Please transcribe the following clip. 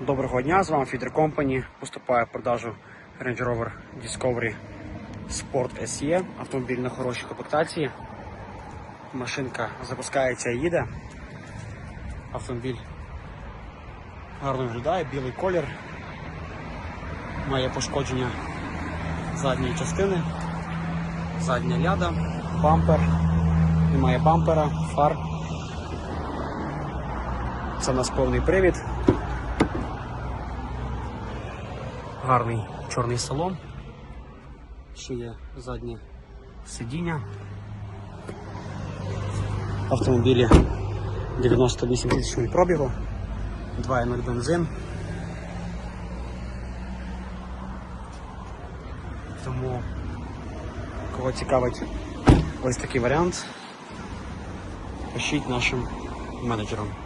Доброго дня, з вами Feeder Company. Поступає в продажу Range Rover Discovery Sport SE. Автомобіль на хорошій комплектації. Машинка запускається і їде. Автомобіль гарно виглядає, білий колір. Має пошкодження задньої частини, задня ляда, бампер, немає бампера, фар. Це у нас повний привід. Гарний чорний салон. Ще є заднє сидіння. Автомобілі 98 тисяч пробігу, 2.0 бензин. Тому кого цікавить ось такий варіант, пишіть нашим менеджерам.